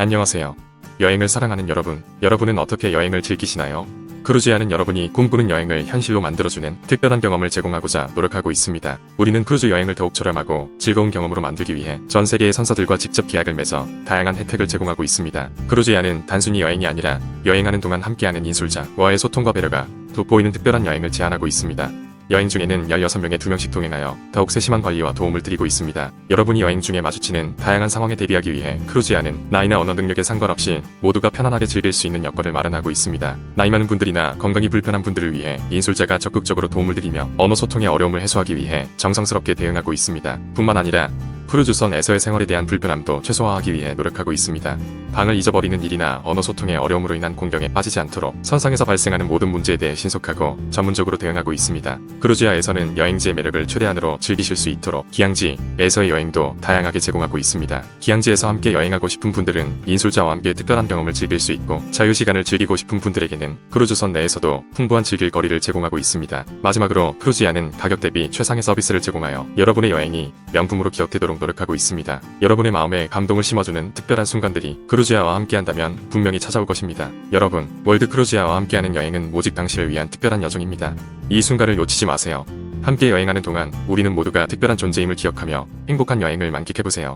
안녕하세요. 여행을 사랑하는 여러분, 여러분은 어떻게 여행을 즐기시나요? 크루즈야는 여러분이 꿈꾸는 여행을 현실로 만들어주는 특별한 경험을 제공하고자 노력하고 있습니다. 우리는 크루즈 여행을 더욱 저렴하고 즐거운 경험으로 만들기 위해 전 세계의 선사들과 직접 계약을 맺어 다양한 혜택을 제공하고 있습니다. 크루즈야는 단순히 여행이 아니라 여행하는 동안 함께하는 인솔자와의 소통과 배려가 돋보이는 특별한 여행을 제안하고 있습니다. 여행 중에는 16명에 2명씩 동행하여 더욱 세심한 관리와 도움을 드리고 있습니다. 여러분이 여행 중에 마주치는 다양한 상황에 대비하기 위해 크루즈야는 나이나 언어 능력에 상관없이 모두가 편안하게 즐길 수 있는 여건을 마련하고 있습니다. 나이 많은 분들이나 건강이 불편한 분들을 위해 인솔자가 적극적으로 도움을 드리며 언어 소통의 어려움을 해소하기 위해 정성스럽게 대응하고 있습니다. 뿐만 아니라 크루즈선에서의 생활에 대한 불편함도 최소화하기 위해 노력하고 있습니다. 방을 잊어버리는 일이나 언어 소통의 어려움으로 인한 공경에 빠지지 않도록 선상에서 발생하는 모든 문제에 대해 신속하고 전문적으로 대응하고 있습니다. 크루즈야에서는 여행지의 매력을 최대한으로 즐기실 수 있도록 기항지에서의 여행도 다양하게 제공하고 있습니다. 기항지에서 함께 여행하고 싶은 분들은 인솔자와 함께 특별한 경험을 즐길 수 있고 자유시간을 즐기고 싶은 분들에게는 크루즈선 내에서도 풍부한 즐길 거리를 제공하고 있습니다. 마지막으로 크루즈야는 가격 대비 최상의 서비스를 제공하여 여러분의 여행이 명품으로 기억되도록 노력하고 있습니다. 여러분의 마음에 감동을 심어주는 특별한 순간들이 크루즈 야와 함께한다면 분명히 찾아올 것입니다. 여러분, 월드 크루즈야와 함께하는 여행은 오직 당신을 위한 특별한 여정입니다. 이 순간을 놓치지 마세요. 함께 여행하는 동안 우리는 모두가 특별한 존재임을 기억하며 행복한 여행을 만끽해보세요.